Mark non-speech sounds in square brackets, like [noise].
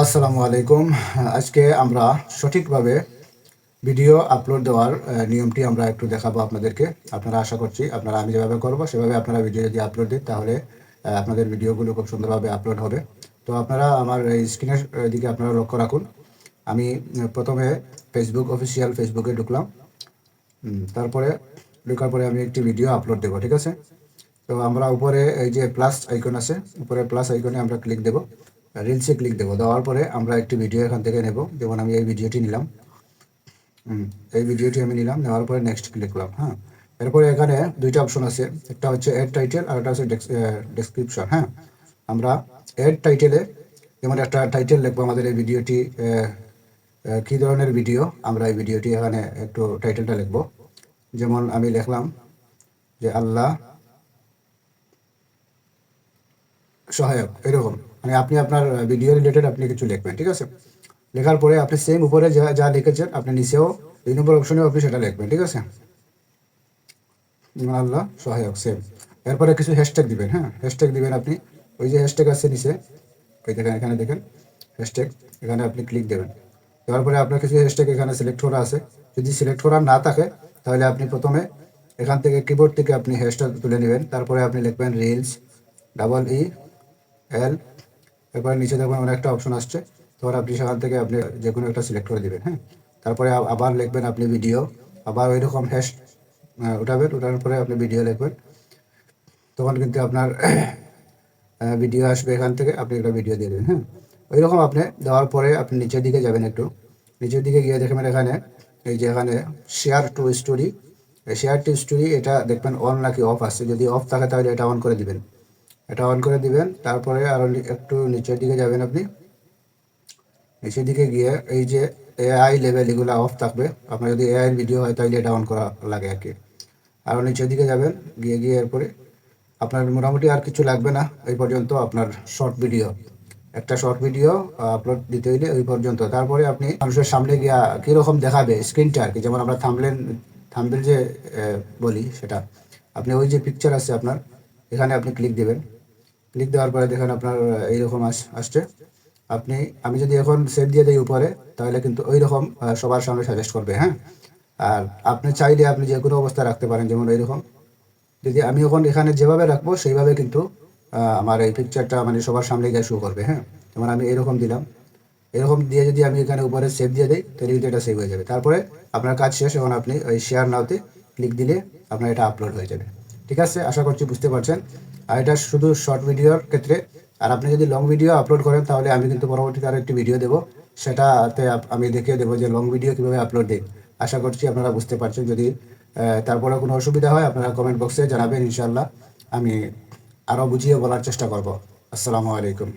আসসালামু আলাইকুম। আজকে আমরা সঠিকভাবে ভিডিও আপলোড দেওয়ার নিয়মটি আমরা একটু দেখাবো আপনাদেরকে। আপনারা আশা করছি আপনারা আমি যেভাবে করব, সেভাবে আপনারা ভিডিও যদি আপলোড দিন তাহলে আপনাদের ভিডিওগুলো খুব সুন্দরভাবে আপলোড হবে। তো আপনারা আমার স্ক্রিনের দিকে আপনারা লক্ষ্য রাখুন। আমি প্রথমে ফেসবুক অফিসিয়াল ফেসবুকে ঢুকলাম। তারপরে ঢোকার পরে আমি একটি ভিডিও আপলোড দেবো, ঠিক আছে? তো আমরা উপরে এই যে প্লাস আইকন আছে, উপরে প্লাস আইকনে আমরা ক্লিক দেবো। রিলসে ক্লিক দেবো। দেওয়ার পরে আমরা একটি ভিডিও এখান থেকে নেব। যেমন আমি এই ভিডিওটি নিলাম। এই ভিডিওটি আমি নিলাম। নেওয়ার পরে নেক্সট ক্লিক করলাম হ্যাঁ। এরপরে এখানে দুইটা অপশন আছে। একটা হচ্ছে এড টাইটেল আর একটা হচ্ছে ডেসক্রিপশন হ্যাঁ। আমরা এড টাইটেলে যেমন একটা টাইটেল লিখব আমাদের এই ভিডিওটি কী ধরনের ভিডিও আমরা এই ভিডিওটি এখানে একটু টাইটেলটা লিখব। যেমন আমি লিখলাম যে আল্লাহ সহায়ক, এরকম। মানে আপনি আপনার ভিডিও রিলেটেড আপনি কিছু লিখবেন, ঠিক আছে? লেখার পরে আপনি সেম উপরে যা যা লিখেছেন, আপনি নিচেও দুই নম্বর অপশনেও আপনি সেটা লিখবেন, ঠিক আছে? আল্লাহ সহায়ক সেম এরপরে কিছু হ্যাশট্যাগ দিবেন হ্যাঁ? হ্যাশট্যাগ দিবেন আপনি। ওই যে হ্যাশট্যাগ আছে নিচে ওই দেখেন, এখানে দেখেন হ্যাশট্যাগ এখানে আপনি ক্লিক দেবেন। দেওয়ার পরে আপনার কিছু হ্যাশট্যাগ এখানে সিলেক্ট করা আছে। যদি সিলেক্ট করা না থাকে, তাহলে আপনি প্রথমে এখান থেকে কিবোর্ড থেকে আপনি হ্যাশট্যাগ তুলে নেবেন। তারপরে আপনি লিখবেন রিলস ডাবল ই এল এরপরে নিচে দেখবেন অনেকটা অপশন আসছে। তখন আপনি সেখান থেকে আপনি যে কোনো একটা সিলেক্ট করে দেবেন হ্যাঁ? তারপরে আবার লিখবেন আপনি ভিডিও আবার ওই রকম হ্যাশ উঠাবেন, উঠানোর পরে আপনি ভিডিও লিখবেন। তখন কিন্তু আপনার [coughs] ভিডিও আসবে এখান থেকে, আপনি একটা ভিডিও দিয়ে দেবেন হ্যাঁ? ওই রকম আপনি দেওয়ার পরে আপনি নিচের দিকে যাবেন একটু। নিচের দিকে গিয়ে দেখবেন এখানে, এই যে এখানে share to story share to story এটা দেখবেন অন নাকি অফ আছে। যদি অফ থাকে তাহলে এটা অন করে দিবেন। এটা অন করে দিবেন, তারপরে আরও একটু নিচের দিকে যাবেন আপনি। নিচের দিকে গিয়ে এই যে এআই লেভেল এগুলো অফ থাকবে, আপনার যদি এআই ভিডিও হয় তাহলে এটা অন করা লাগে আর কি। আরও নিচের দিকে যাবেন, গিয়ে গিয়ে এরপরে আপনার মোটামুটি আর কিছু লাগবে না, এই পর্যন্ত আপনার শর্ট ভিডিও একটা শর্ট ভিডিও আপলোড দিতে হইলে ওই পর্যন্ত। তারপরে আপনি মানুষের সামনে গিয়া কীরকম দেখাবে স্ক্রিনটা আর কি যেমন আমরা থামলেন থামবেল যে বলি সেটা। আপনি ওই যে পিকচার আছে আপনার, এখানে আপনি ক্লিক দেবেন। ক্লিক দেওয়ার পরে দেখেন আপনার এইরকম আস- আসছে। আপনি, আমি যদি এখন সেভ দিয়ে দিই উপরে, তাহলে কিন্তু ওই রকম সবার সামনে সাজেস্ট করবে হ্যাঁ? আর আপনি চাইলে আপনি যে কোনো অবস্থায় রাখতে পারেন, যেমন এইরকম। যদি আমি এখন এখানে যেভাবে রাখব, সেইভাবে কিন্তু আমার এই পিকচারটা মানে সবার সামনে গিয়ে শো করবে হ্যাঁ? যেমন আমি এরকম দিলাম। এরকম দিয়ে যদি আমি এখানে উপরে সেভ দিয়ে দিই, তাহলে কিন্তু এটা সেভ হয়ে যাবে। তারপরে আপনার কাজ শেষ, এখন আপনি ওই শেয়ার নাওতে ক্লিক দিলে আপনার এটা আপলোড হয়ে যাবে। ঠিক আছে? আশা করছি বুঝতে পারছেন। আর এটা শুধু শর্ট ভিডিওর ক্ষেত্রে। আর আপনি যদি লং ভিডিও আপলোড করেন, তাহলে আমি কিন্তু পরবর্তীতে আরও একটি ভিডিও দেবো। সেটাতে আমি দেখিয়ে দেবো যে লং ভিডিও কীভাবে আপলোড দিই আশা করছি আপনারা বুঝতে পারছেন। যদি তারপরে কোনো অসুবিধা হয়, আপনারা কমেন্ট বক্সে জানাবেন ইনশাল্লাহ আমি আরও বুঝিয়ে বলার চেষ্টা করব। আসসালামু আলাইকুম।